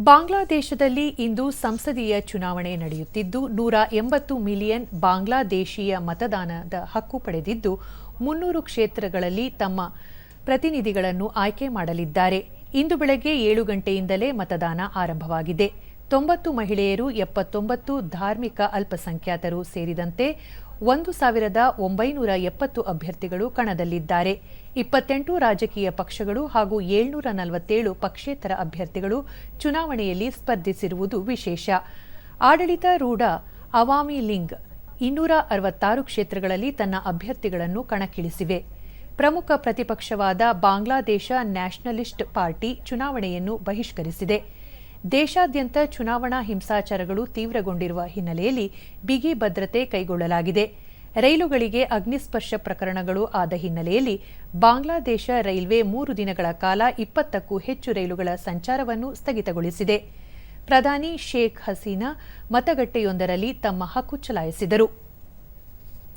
ಬಾಂಗ್ಲಾದೇಶದಲ್ಲಿ ಇಂದು ಸಂಸದೀಯ ಚುನಾವಣೆ ನಡೆಯುತ್ತಿದ್ದು, ನೂರ ಎಂಬತ್ತು ಮಿಲಿಯನ್ ಬಾಂಗ್ಲಾದೇಶೀಯ ಮತದಾನದ ಹಕ್ಕು ಪಡೆದಿದ್ದು, ಮುನ್ನೂರು ಕ್ಷೇತ್ರಗಳಲ್ಲಿ ತಮ್ಮ ಪ್ರತಿನಿಧಿಗಳನ್ನು ಆಯ್ಕೆ ಮಾಡಲಿದ್ದಾರೆ. ಇಂದು ಬೆಳಗ್ಗೆ ಏಳು ಗಂಟೆಯಿಂದಲೇ ಮತದಾನ ಆರಂಭವಾಗಿದೆ. ತೊಂಬತ್ತು ಮಹಿಳೆಯರು, ಎಪ್ಪತ್ತೊಂಬತ್ತು ಧಾರ್ಮಿಕ ಅಲ್ಪಸಂಖ್ಯಾತರು ಸೇರಿದಂತೆ ಒಂದು ಸಾವಿರದ ಒಂಬೈನೂರ ಎಪ್ಪತ್ತು ಅಭ್ಯರ್ಥಿಗಳು ಕಣದಲ್ಲಿದ್ದಾರೆ. ಇಪ್ಪತ್ತೆಂಟು ರಾಜಕೀಯ ಪಕ್ಷಗಳು ಹಾಗೂ ಏಳ್ನೂರ ನಲವತ್ತೇಳು ಪಕ್ಷೇತರ ಅಭ್ಯರ್ಥಿಗಳು ಚುನಾವಣೆಯಲ್ಲಿ ಸ್ಪರ್ಧಿಸಿರುವುದು ವಿಶೇಷ. ಆಡಳಿತಾರೂಢ ಅವಾಮಿ ಲಿಂಗ್ ಇನ್ನೂರ ಅರವತ್ತಾರು ಕ್ಷೇತ್ರಗಳಲ್ಲಿ ತನ್ನ ಅಭ್ಯರ್ಥಿಗಳನ್ನು ಕಣಕ್ಕಿಳಿಸಿವೆ. ಪ್ರಮುಖ ಪ್ರತಿಪಕ್ಷವಾದ ಬಾಂಗ್ಲಾದೇಶ ನ್ಯಾಷನಲಿಸ್ಟ್ ಪಾರ್ಟಿ ಚುನಾವಣೆಯನ್ನು ಬಹಿಷ್ಕರಿಸಿದೆ. ದೇಶಾದ್ಯಂತ ಚುನಾವಣಾ ಹಿಂಸಾಚಾರಗಳು ತೀವ್ರಗೊಂಡಿರುವ ಹಿನ್ನೆಲೆಯಲ್ಲಿ ಬಿಗಿ ಭದ್ರತೆ ಕೈಗೊಳ್ಳಲಾಗಿದೆ. ರೈಲುಗಳಿಗೆ ಅಗ್ನಿಸ್ಪರ್ಶ ಪ್ರಕರಣಗಳು ಆದ ಹಿನ್ನೆಲೆಯಲ್ಲಿ ಬಾಂಗ್ಲಾದೇಶ ರೈಲ್ವೆ ಮೂರು ದಿನಗಳ ಕಾಲ ಇಪ್ಪತ್ತಕ್ಕೂ ಹೆಚ್ಚು ರೈಲುಗಳ ಸಂಚಾರವನ್ನು ಸ್ಥಗಿತಗೊಳಿಸಿದೆ. ಪ್ರಧಾನಿ ಶೇಖ್ ಹಸೀನಾ ಮತಗಟ್ಟೆಯೊಂದರಲ್ಲಿ ತಮ್ಮ ಹಕ್ಕು ಚಲಾಯಿಸಿದರು.